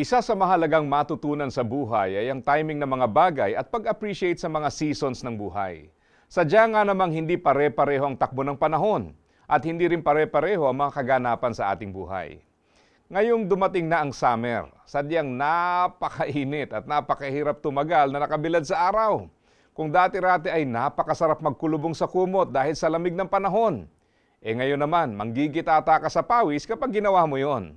Isa sa mahalagang matutunan sa buhay ay ang timing ng mga bagay at pag-appreciate sa mga seasons ng buhay. Sadya nga namang hindi pare-pareho ang takbo ng panahon at hindi rin pare-pareho ang mga kaganapan sa ating buhay. Ngayong dumating na ang summer, sadyang napakainit at napakahirap tumagal na nakabilad sa araw. Kung dati-rati ay napakasarap magkulubong sa kumot dahil sa lamig ng panahon. E ngayon naman, manggigitata ka sa pawis kapag ginawa mo yon.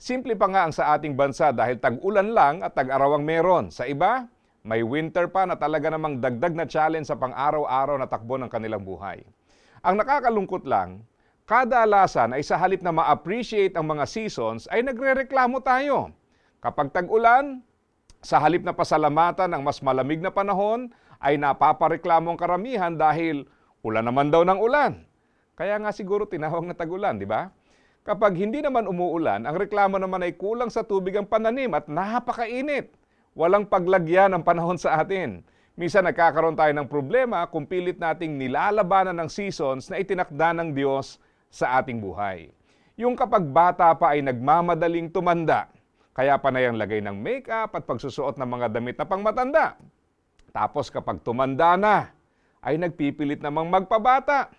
Simple pa nga ang sa ating bansa dahil tag-ulan lang at tag-arawang meron. Sa iba, may winter pa na talaga namang dagdag na challenge sa pang-araw-araw na takbo ng kanilang buhay. Ang nakakalungkot lang, kadalasan ay sa halip na ma-appreciate ang mga seasons ay nagre-reklamo tayo. Kapag tag-ulan, sa halip na pasalamatan ng mas malamig na panahon, ay napapareklamo ang karamihan dahil ulan naman daw ng ulan. Kaya nga siguro tinawag na tag-ulan, di ba? Kapag hindi naman umuulan, ang reklamo naman ay kulang sa tubig ang pananim at napakainit. Walang paglagyan ng panahon sa atin. Minsan nagkakaroon tayo ng problema kung pilit nating nilalabanan ng seasons na itinakda ng Diyos sa ating buhay. Yung kapag bata pa ay nagmamadaling tumanda, kaya panay ang lagay ng makeup at pagsusuot ng mga damit na pangmatanda. Tapos kapag tumanda na, ay nagpipilit namang magpabata.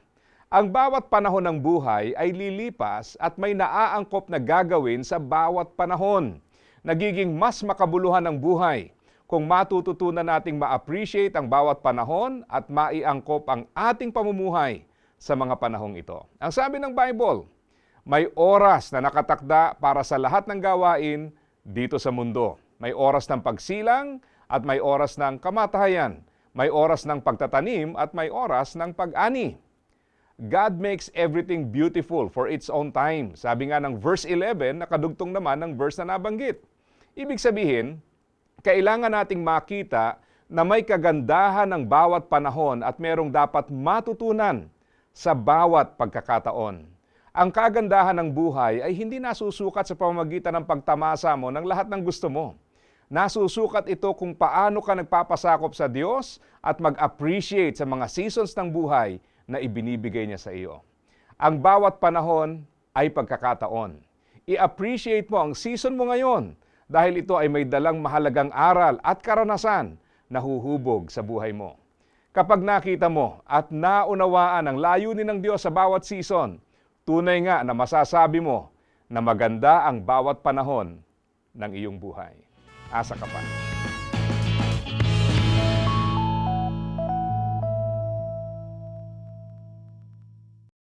Ang bawat panahon ng buhay ay lilipas at may naaangkop na gagawin sa bawat panahon. Nagiging mas makabuluhan ang buhay kung matututunan nating ma-appreciate ang bawat panahon at maiangkop ang ating pamumuhay sa mga panahong ito. Ang sabi ng Bible, may oras na nakatakda para sa lahat ng gawain dito sa mundo. May oras ng pagsilang at may oras ng kamatayan. May oras ng pagtatanim at may oras ng pag-ani. God makes everything beautiful for its own time. Sabi nga ng verse 11, nakadugtong naman ng verse na nabanggit. Ibig sabihin, kailangan nating makita na may kagandahan ng bawat panahon at merong dapat matutunan sa bawat pagkakataon. Ang kagandahan ng buhay ay hindi nasusukat sa pamamagitan ng pagtamasa mo ng lahat ng gusto mo. Nasusukat ito kung paano ka nagpapasakop sa Diyos at mag-appreciate sa mga seasons ng buhay na ibinibigay niya sa iyo. Ang bawat panahon ay pagkakataon. I-appreciate mo ang season mo ngayon dahil ito ay may dalang mahalagang aral at karanasan na huhubog sa buhay mo. Kapag nakita mo at naunawaan ang layunin ng Diyos sa bawat season, tunay nga na masasabi mo na maganda ang bawat panahon ng iyong buhay. Asa ka pa.